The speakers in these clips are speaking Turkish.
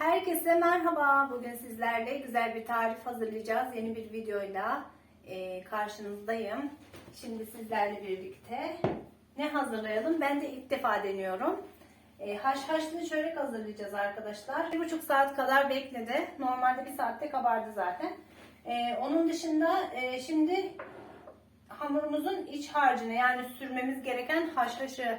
Herkese merhaba. Bugün sizlerle güzel bir tarif hazırlayacağız. Yeni bir videoyla e, karşınızdayım. Şimdi sizlerle birlikte ne hazırlayalım? Ben de ilk defa deniyorum. E, haşhaşlı çörek hazırlayacağız arkadaşlar. Bir buçuk saat kadar bekledi. Normalde bir saatte kabardı zaten. E, onun dışında şimdi hamurumuzun iç harcını yani sürmemiz gereken haşhaşı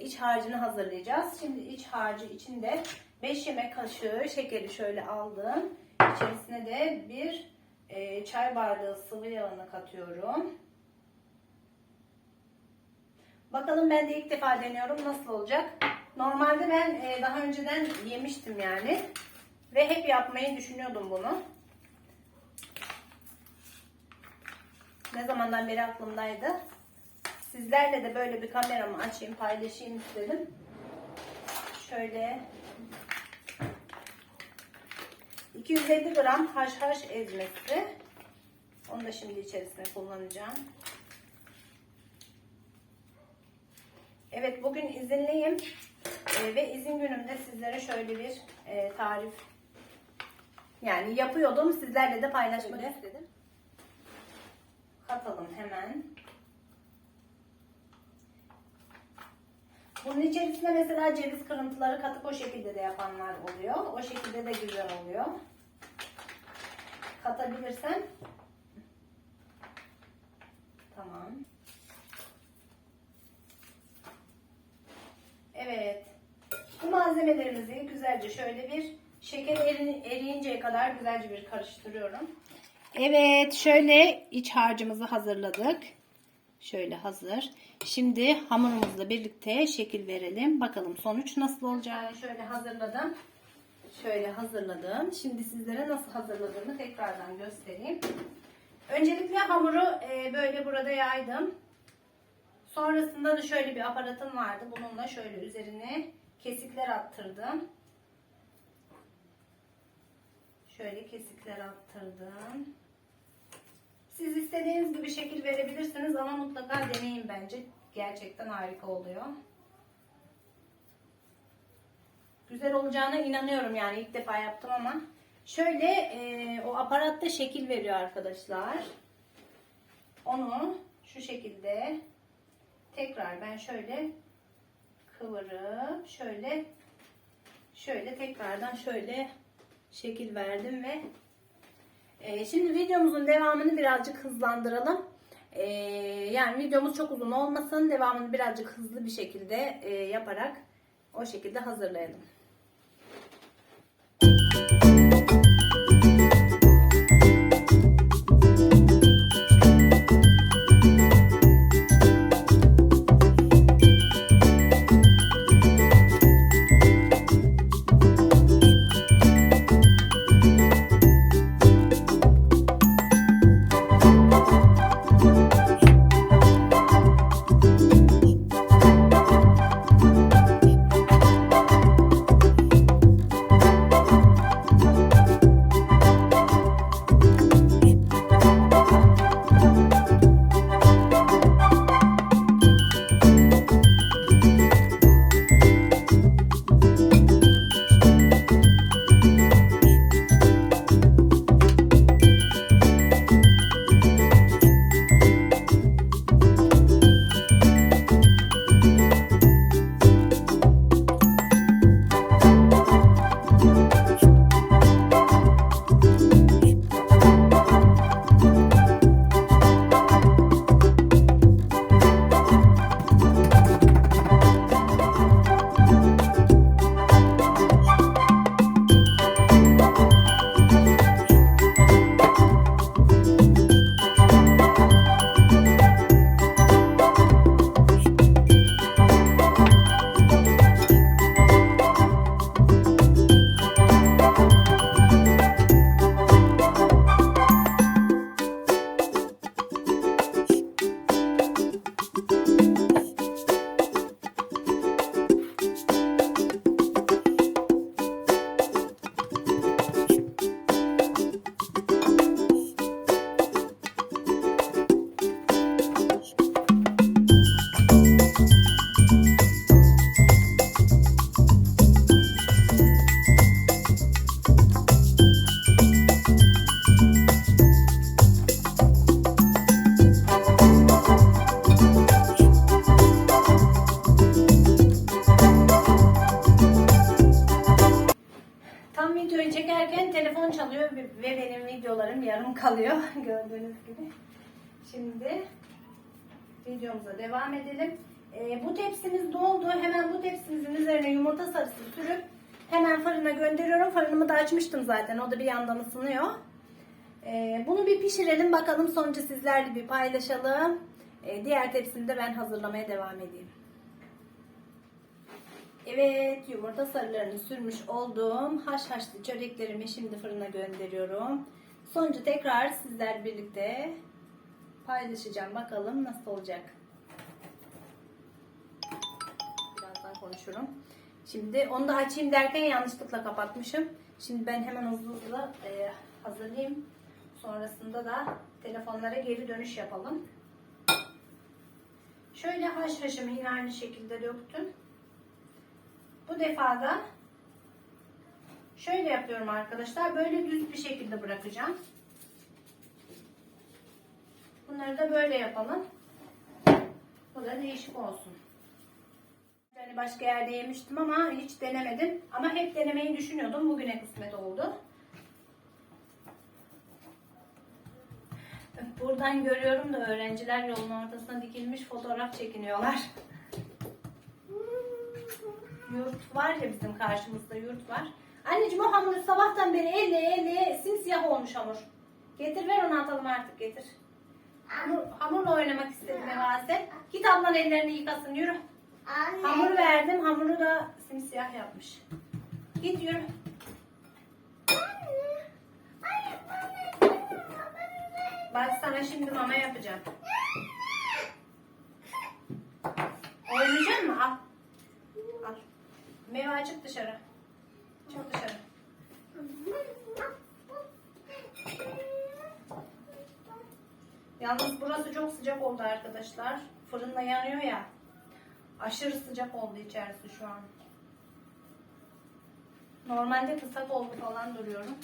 iç harcını hazırlayacağız. Şimdi iç harcı içinde 5 yemek kaşığı şekeri şöyle aldım. İçerisine de bir e, çay bardağı sıvı yağını katıyorum. Bakalım ben de ilk defa deniyorum nasıl olacak. Normalde ben e, daha önceden yemiştim yani. Ve hep yapmayı düşünüyordum bunu. Ne zamandan beri aklımdaydı. Sizlerle de böyle bir kameramı açayım, paylaşayım istedim. Şöyle 250 gram haşhaş ezmesi. Onu da şimdi içerisine kullanacağım. Evet bugün izinliyim. Ee, ve izin günümde sizlere şöyle bir e, tarif yani yapıyordum. Sizlerle de paylaşmak istedim. Katalım hemen. Bunun içerisine mesela ceviz kırıntıları katıp o şekilde de yapanlar oluyor. O şekilde de güzel oluyor. Katabilirsen. Tamam. Evet. Bu malzemelerimizi güzelce şöyle bir şeker eri- eriyinceye kadar güzelce bir karıştırıyorum. Evet, şöyle iç harcımızı hazırladık. Şöyle hazır. Şimdi hamurumuzla birlikte şekil verelim. Bakalım sonuç nasıl olacak. Şöyle hazırladım. Şöyle hazırladım. Şimdi sizlere nasıl hazırladığımı tekrardan göstereyim. Öncelikle hamuru e, böyle burada yaydım. Sonrasında da şöyle bir aparatım vardı. Bununla şöyle üzerine kesikler attırdım. Şöyle kesikler attırdım. Siz istediğiniz gibi şekil verebilirsiniz ama mutlaka deneyin bence. Gerçekten harika oluyor. Güzel olacağına inanıyorum yani ilk defa yaptım ama. Şöyle e, o aparatta şekil veriyor arkadaşlar. Onu şu şekilde tekrar ben şöyle kıvırıp şöyle şöyle tekrardan şöyle şekil verdim ve ee, şimdi videomuzun devamını birazcık hızlandıralım. Ee, yani videomuz çok uzun olmasın. Devamını birazcık hızlı bir şekilde e, yaparak o şekilde hazırlayalım. Şimdi videomuza devam edelim. Ee, bu tepsimiz doldu. Hemen bu tepsimizin üzerine yumurta sarısı sürüp hemen fırına gönderiyorum. Fırınımı da açmıştım zaten. O da bir yandan ısınıyor. Ee, bunu bir pişirelim bakalım sonucu sizlerle bir paylaşalım. Ee, diğer tepsini de ben hazırlamaya devam edeyim. Evet yumurta sarılarını sürmüş olduğum haşhaşlı çöreklerimi şimdi fırına gönderiyorum. Sonucu tekrar sizler birlikte paylaşacağım. Bakalım nasıl olacak. Birazdan konuşurum. Şimdi onu da açayım derken yanlışlıkla kapatmışım. Şimdi ben hemen hızlı hızlı e, hazırlayayım. Sonrasında da telefonlara geri dönüş yapalım. Şöyle haşhaşımı yine aynı şekilde döktüm. Bu defada şöyle yapıyorum arkadaşlar. Böyle düz bir şekilde bırakacağım. Bunları da böyle yapalım. Bu da değişik olsun. Yani başka yerde yemiştim ama hiç denemedim. Ama hep denemeyi düşünüyordum. Bugüne kısmet oldu. Buradan görüyorum da öğrenciler yolun ortasına dikilmiş fotoğraf çekiniyorlar. Yurt var ya bizim karşımızda yurt var. Anneciğim o hamur sabahtan beri elle elle simsiyah olmuş hamur. Getir ver onu atalım artık getir. Hamur, hamurla oynamak istedim Nevase. Git ablan ellerini yıkasın yürü. Anne. Hamur verdim hamuru da simsiyah yapmış. Git yürü. Bak sana şimdi mama yapacağım. Oynayacak mı? Al. Al. Meva çık dışarı. Çık dışarı. Yalnız burası çok sıcak oldu arkadaşlar. Fırında yanıyor ya. Aşırı sıcak oldu içerisi şu an. Normalde kısa oldu falan duruyorum.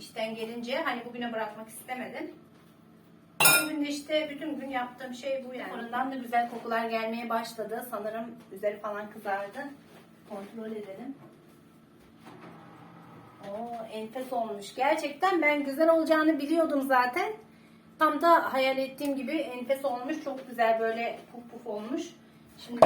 İşten gelince hani bugüne bırakmak istemedim. Bugün de işte bütün gün yaptığım şey bu yani. Fırından da güzel kokular gelmeye başladı. Sanırım üzeri falan kızardı. Kontrol edelim. Oo, enfes olmuş. Gerçekten ben güzel olacağını biliyordum zaten. Tam da hayal ettiğim gibi enfes olmuş. Çok güzel böyle puf puf olmuş. Şimdi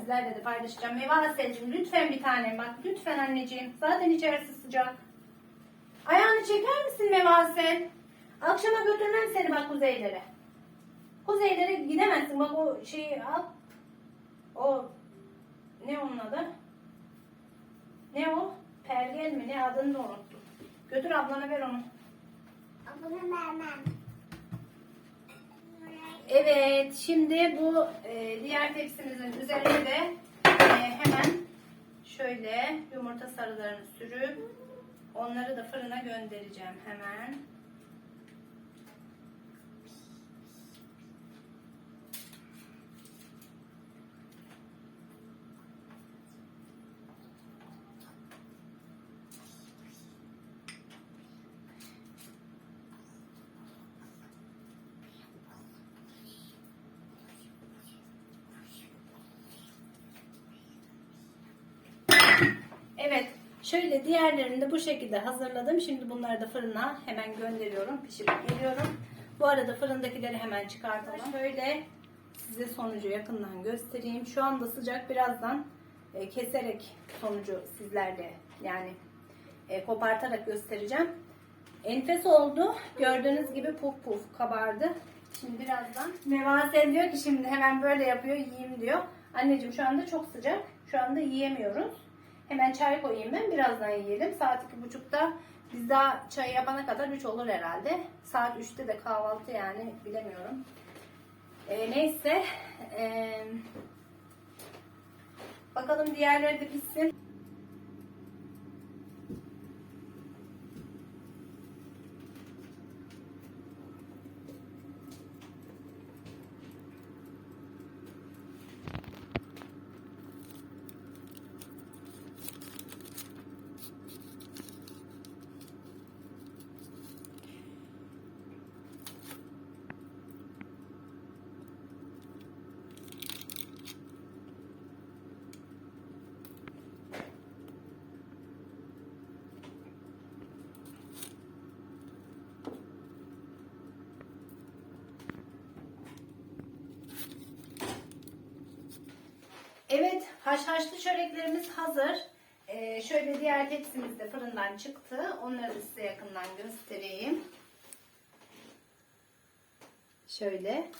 sizlerle de paylaşacağım. Meva Aselcim lütfen bir tane bak. Lütfen anneciğim. Zaten içerisi sıcak. Ayağını çeker misin Meva Asel? Akşama götürmem seni bak kuzeylere. Kuzeylere gidemezsin. Bak o şeyi al. O ne onun adı? Ne o? Pergel mi? Ne adını da unuttum. Götür ablana ver onu. Bunu vermem. Evet, şimdi bu e, diğer tepsimizin üzerine de e, hemen şöyle yumurta sarılarını sürüp onları da fırına göndereceğim hemen. Evet, şöyle diğerlerini de bu şekilde hazırladım. Şimdi bunları da fırına hemen gönderiyorum, pişirip geliyorum. Bu arada fırındakileri hemen çıkartalım. Şöyle size sonucu yakından göstereyim. Şu anda sıcak, birazdan e, keserek sonucu sizlerle yani e, kopartarak göstereceğim. Enfes oldu. Gördüğünüz gibi puf puf kabardı. Şimdi birazdan Mevasel diyor ki şimdi hemen böyle yapıyor yiyeyim diyor. Anneciğim şu anda çok sıcak. Şu anda yiyemiyoruz. Hemen çay koyayım ben. Birazdan yiyelim. Saat iki buçukta Biz daha çay yapana kadar 3 olur herhalde. Saat 3'te de kahvaltı yani bilemiyorum. Ee, neyse. ee, bakalım diğerleri de bitsin. Evet, haşhaşlı çöreklerimiz hazır. Ee, şöyle diğer tepsimiz de fırından çıktı. Onları da size yakından göstereyim. Şöyle.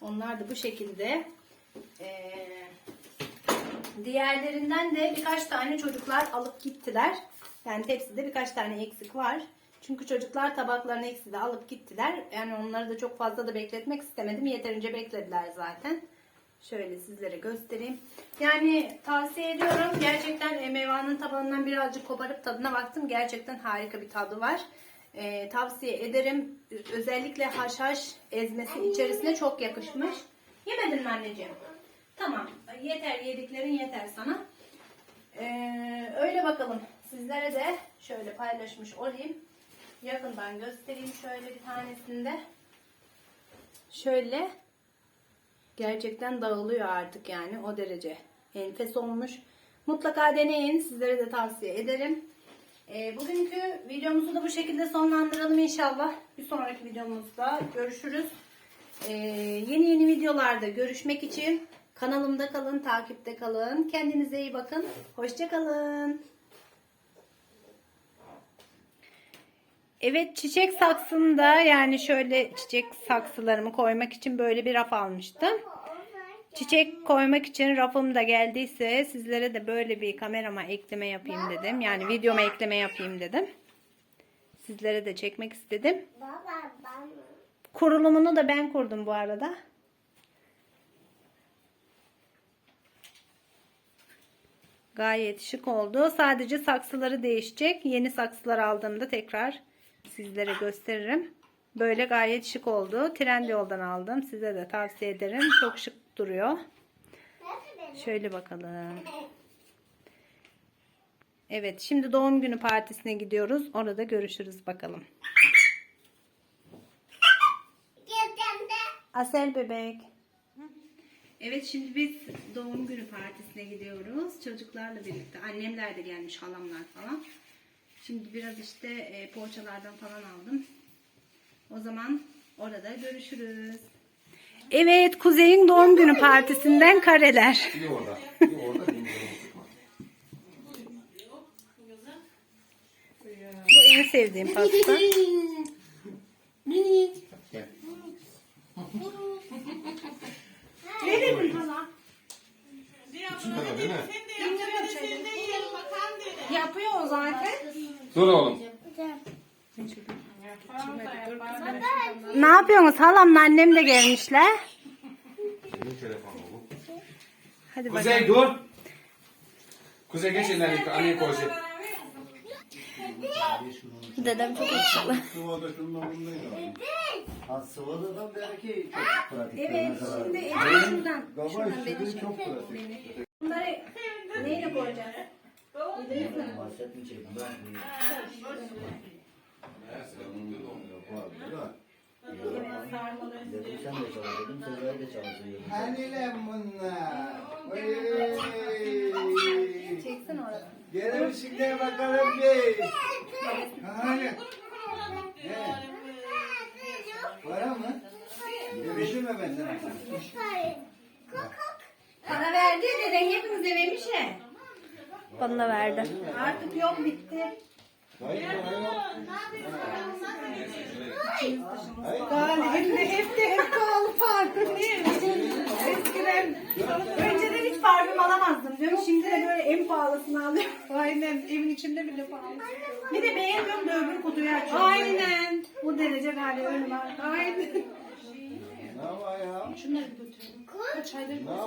Onlar da bu şekilde. Ee, diğerlerinden de birkaç tane çocuklar alıp gittiler. Yani tepside birkaç tane eksik var. Çünkü çocuklar tabaklarını eksi de alıp gittiler. Yani onları da çok fazla da bekletmek istemedim. Yeterince beklediler zaten. Şöyle sizlere göstereyim. Yani tavsiye ediyorum. Gerçekten e, meyvanın tabanından birazcık koparıp tadına baktım. Gerçekten harika bir tadı var. Ee, tavsiye ederim. Özellikle haşhaş ezmesi içerisine çok yakışmış. Yemedin mi anneciğim? Tamam. Yeter yediklerin yeter sana. Ee, öyle bakalım. Sizlere de şöyle paylaşmış olayım. Yakından göstereyim şöyle bir tanesinde. Şöyle Gerçekten dağılıyor artık yani o derece. Enfes olmuş. Mutlaka deneyin. Sizlere de tavsiye ederim. Ee, bugünkü videomuzu da bu şekilde sonlandıralım inşallah. Bir sonraki videomuzda görüşürüz. Ee, yeni yeni videolarda görüşmek için kanalımda kalın, takipte kalın. Kendinize iyi bakın. Hoşçakalın. Evet çiçek saksında yani şöyle çiçek saksılarımı koymak için böyle bir raf almıştım. Çiçek koymak için rafım da geldiyse sizlere de böyle bir kamerama ekleme yapayım dedim. Yani videoma ekleme yapayım dedim. Sizlere de çekmek istedim. Kurulumunu da ben kurdum bu arada. Gayet şık oldu. Sadece saksıları değişecek. Yeni saksılar aldığımda tekrar sizlere gösteririm. Böyle gayet şık oldu. Trendyol'dan aldım. Size de tavsiye ederim. Çok şık duruyor. Şöyle bakalım. Evet, şimdi doğum günü partisine gidiyoruz. Orada görüşürüz bakalım. Asel bebek. Evet şimdi biz doğum günü partisine gidiyoruz. Çocuklarla birlikte. Annemler de gelmiş, halamlar falan. Şimdi biraz işte e, poğaçalardan falan aldım. O zaman orada görüşürüz. Evet Kuzey'in doğum günü partisinden kareler. Bir orada. Bir orada. Bu en sevdiğim pasta. Ne dedin hala? Süper değil mi? Yapıyor zaten. Dur oğlum. Ne yapıyorsunuz? Halamla annem de gelmişler. Senin telefonun bu. Hadi Kuzey dur. Kuzey geç ellerini anneye koysun. Dedem çok akıllı. Sıvada şundan bundaydı. Ha sıvada da belki çok pratik. Evet şimdi benim şuradan, Baba işleri çok pratik. Bunları neyle koyacağız? Yediniz mi? Bahsetmeyecek. Ben da. Evet sarmalı. Dedim sen de dedim. Bunlar? Çeksin orası. Şimdi bakalım bir. Hani? Para mı? Demişim mi ben sana? Para verdi deden hepimize vermiş ya. Bana da verdi. Artık yok bitti. Hayır para yok. Galibimde hep de hep pahalı farkındayım. Eskiden önceden hiç parfüm alamazdım diyorum. Şimdi de böyle en pahalısını alıyorum. Aynen evin içinde bile pahalı. Bir de beğenmiyorum da öbür kutuyu açıyorum. Aynen. Bu derece galiba öyle var. Aynen. Ne var ya? Şunları götürelim. Kaç aydır Ne var?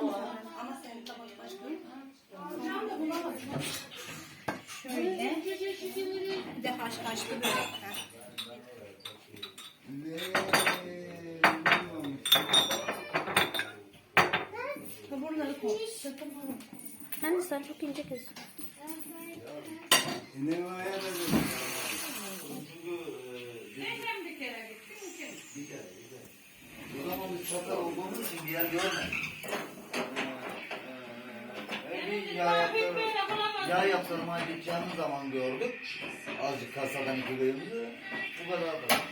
Ama senin tabak başka. Alacağım da bulamadım. Şöyle. Bir de haşhaşlı? Bilmiyorum. Buraları koy. Koy. Anne sen çok ince kesiyorsun. Ne var ya da O zaman biz çakal olduğumuz için bir yer görmedik. Ee, bir yağ yaptırma, yağ yaptırmaya gideceğimiz zaman gördük. Azıcık kasadan iki bölümümüzü. Bu kadar da.